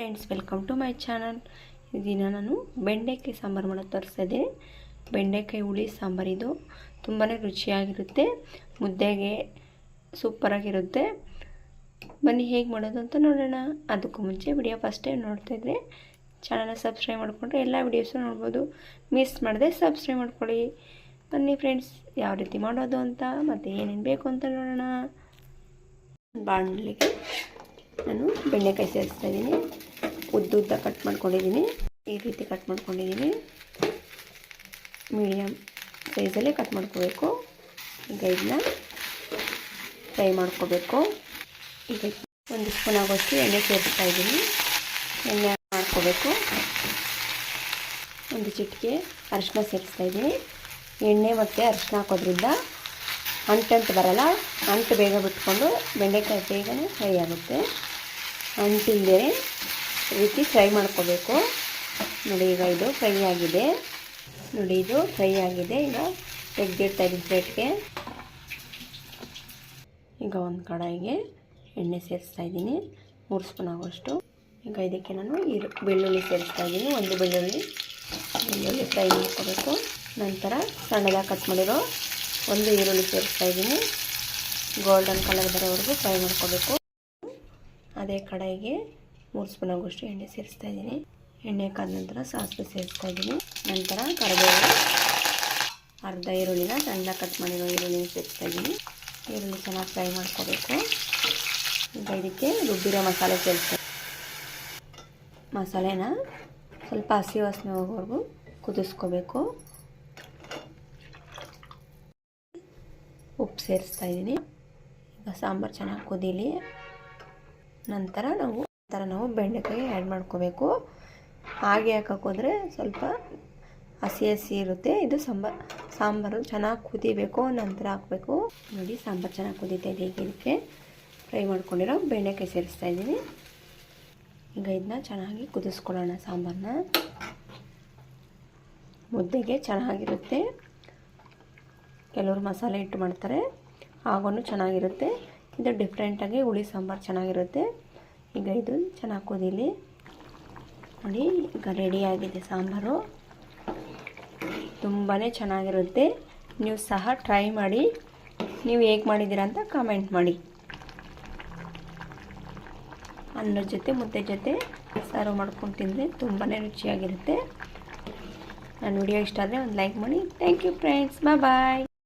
Friends welcome to my channel ದಿನ ನಾನು ಬೆಂಡೆಕಾಯಿ ಸಾಂಬಾರು ಮಾಡೋದು ತೋರಿಸ್ತಾ ಬೆಂಡೆಕಾಯಿ, ಹುಳಿ ಸಾಂಬಾರಿದು ತುಂಬಾ ರುಚಿಯಾಗಿರುತ್ತೆ. ಮುದ್ದೆಗೆ ಸೂಪರಾಗಿರುತ್ತೆ ಬನ್ನಿ, ಹೇಗೆ ಮಾಡೋದು ಅಂತ ನೋಡೋಣ. ಅದಕ್ಕೂ ಮುಂಚೆ ವಿಡಿಯೋ ಫಸ್ಟ್ ಟೈಮ್ ಇದ್ದರೆ ಚಾನಲ್ನ ಸಬ್ಸ್ಕ್ರೈಬ್ ಮಾಡಿಕೊಂಡ್ರೆ ಎಲ್ಲ ವಿಡಿಯೋಸು ನೋಡ್ಬೋದು. ಮಿಸ್ ಮಾಡದೆ ಸಬ್ಸ್ಕ್ರೈಬ್ ಮಾಡ್ಕೊಳ್ಳಿ. ಬನ್ನಿ ಫ್ರೆಂಡ್ಸ್ ಯಾವ ರೀತಿ ಮಾಡೋದು ಅಂತ ಮತ್ತು ಏನೇನು ಬೇಕು ಅಂತ ನೋಡೋಣ. ಬಾಣಲಿಗೆ ನಾನು ಬೆಂಡೆಕಾಯಿ ಸೇರಿಸ್ತಾ ಇದ್ದೀನಿ. ಉದ್ದುದ್ದ ಕಟ್ ಮಾಡ್ಕೊಂಡಿದ್ದೀನಿ. ಈ ರೀತಿ ಕಟ್ ಮಾಡ್ಕೊಂಡಿದ್ದೀನಿ. ಮೀಡಿಯಮ್ ಸೈಜಲ್ಲೇ ಕಟ್ ಮಾಡ್ಕೋಬೇಕು. ಈಗ ಇದನ್ನ ಫ್ರೈ ಮಾಡ್ಕೋಬೇಕು. ಈಗ ಒಂದು ಸ್ಪೂನ್ ಆಗೋಷ್ಟು ಎಣ್ಣೆ ಸೇರಿಸ್ತಾ ಇದ್ದೀನಿ. ಎಣ್ಣೆ ಮಾಡ್ಕೋಬೇಕು. ಒಂದು ಚಿಟಿಕೆ ಅರಿಶಿನ ಸೇರಿಸ್ತಾ ಇದ್ದೀನಿ. ಎಣ್ಣೆ ಮತ್ತು ಅರಿಶಿನ ಹಾಕೋದ್ರಿಂದ ಅಂಟಂಟು ಬರಲ್ಲ. ಅಂಟು ಬೇಗ ಬಿಟ್ಕೊಂಡು ಬೆಂಡೆಕಾಯಿ ಬೇಗನೆ ಫ್ರೈ ಆಗುತ್ತೆ. ಅಂಟಿಲ್ಲದೆ ರೀತಿ ಫ್ರೈ ಮಾಡ್ಕೋಬೇಕು. ನೋಡಿ, ಈಗ ಇದು ಫ್ರೈ ಆಗಿದೆ. ನೋಡಿ, ಇದು ಫ್ರೈ ಆಗಿದೆ. ಈಗ ತೆಗೆದಿಡ್ತಾ ಇದ್ದೀನಿ ಪ್ಲೇಟ್ಗೆ. ಈಗ ಒಂದು ಕಡಾಯಿಗೆ ಎಣ್ಣೆ ಸೇರಿಸ್ತಾ ಇದ್ದೀನಿ. ಮೂರು ಸ್ಪೂನ್ ಆಗೋಷ್ಟು ಈಗ ಇದಕ್ಕೆ ನಾನು ಈರು ಬೆಳ್ಳುಳ್ಳಿ ಸೇರಿಸ್ತಾ ಇದ್ದೀನಿ. ಒಂದು ಬೆಳ್ಳುಳ್ಳಿ. ಬೆಳ್ಳುಳ್ಳಿ ಫ್ರೈ ಮಾಡ್ಕೋಬೇಕು. ನಂತರ ಸಣ್ಣದಾಗಿ ಕಟ್ ಮಾಡಿರೋ ಒಂದು ಈರುಳ್ಳಿ ಸೇರಿಸ್ತಾ ಇದ್ದೀನಿ. ಗೋಲ್ಡನ್ ಕಲರ್ ಬರೋವರೆಗೂ ಫ್ರೈ ಮಾಡ್ಕೋಬೇಕು. ಅದೇ ಕಡಾಯಿಗೆ ಮೂರು ಸ್ಪೂನ್ ಎಣ್ಣೆ ಸೇರಿಸ್ತಾ ಇದ್ದೀನಿ. ಎಣ್ಣೆ ಕಾದ ನಂತರ ಸಾಸಿವೆ ಸೇರಿಸ್ತಾ ಇದ್ದೀನಿ. ನಂತರ ಕರಿಬೇವು ಅರ್ಧ ಈರುಳ್ಳಿನ ಸಣ್ಣ ಕಟ್ ಮಾಡಿರೋ ಈರುಳ್ಳಿನ ಸೇರಿಸ್ತಾ ಇದ್ದೀನಿ. ಈರುಳ್ಳಿ ಚೆನ್ನಾಗಿ ಫ್ರೈ ಮಾಡ್ಕೋಬೇಕು. ಈಗ ಇದಕ್ಕೆ ರುಬ್ಬಿರೋ ಮಸಾಲೆ ಸೇರಿಸ್ತಾ ಮಸಾಲೆನ ಸ್ವಲ್ಪ ಹಸಿ ವಾಸನೆ ಹೋಗೋವರೆಗೂ ಕುದಿಸ್ಕೋಬೇಕು. ಉಪ್ಪು ಸೇರಿಸ್ತಾ ಇದ್ದೀನಿ. ಈಗ ಸಾಂಬಾರು ಚೆನ್ನಾಗಿ ಕುದೀಲಿ. ನಂತರ ನಾವು ಥರ ನಾವು ಬೆಂಡೆಕಾಯಿ ಆ್ಯಡ್ ಮಾಡ್ಕೋಬೇಕು. ಹಾಗೆ ಹಾಕೋಕ್ಕೋದ್ರೆ ಸ್ವಲ್ಪ ಹಸಿ ಹಸಿ ಇರುತ್ತೆ. ಇದು ಸಾಂಬಾರು ಸಾಂಬಾರು ಚೆನ್ನಾಗಿ ಕುದಿಬೇಕು, ನಂತರ ಹಾಕಬೇಕು. ನೋಡಿ, ಸಾಂಬಾರು ಚೆನ್ನಾಗಿ ಕುದೀತಾ ಇದೆ ಇದಕ್ಕೆ. ಫ್ರೈ ಮಾಡ್ಕೊಂಡಿರೋ ಬೆಂಡೆಕಾಯಿ ಸೇರಿಸ್ತಾ ಇದ್ದೀನಿ. ಈಗ ಇದನ್ನ ಚೆನ್ನಾಗಿ ಕುದಿಸ್ಕೊಳ್ಳೋಣ ಸಾಂಬಾರನ್ನ ಮುದ್ದೆಗೆ ಚೆನ್ನಾಗಿರುತ್ತೆ. ಕೆಲವರು ಮಸಾಲೆ ಇಟ್ಟು ಮಾಡ್ತಾರೆ. ಆಗೂ ಚೆನ್ನಾಗಿರುತ್ತೆ. ಇದು ಡಿಫ್ರೆಂಟಾಗಿ ಹುಳಿ, ಸಾಂಬಾರು ಚೆನ್ನಾಗಿರುತ್ತೆ. ಈಗ ಇದು ಚೆನ್ನಾಗಿ ಕುದೀಲಿ. ನೋಡಿ, ಈಗ ರೆಡಿಯಾಗಿದೆ ಸಾಂಬಾರು. ತುಂಬಾ ಚೆನ್ನಾಗಿರುತ್ತೆ. ನೀವು ಸಹ ಟ್ರೈ ಮಾಡಿ. ನೀವು ಹೇಗೆ ಮಾಡಿದ್ದೀರಾ ಅಂತ ಕಮೆಂಟ್ ಮಾಡಿ. ಅನ್ನದ ಜೊತೆ, ಮುದ್ದೆ ಜೊತೆ ಸರ್ವ್ ಮಾಡ್ಕೊಂಡು ತಿಂದರೆ ತುಂಬಾ ರುಚಿಯಾಗಿರುತ್ತೆ. ನನ್ನ ವಿಡಿಯೋ ಇಷ್ಟ ಆದರೆ ಒಂದು ಲೈಕ್ ಮಾಡಿ. Thank you friends bye bye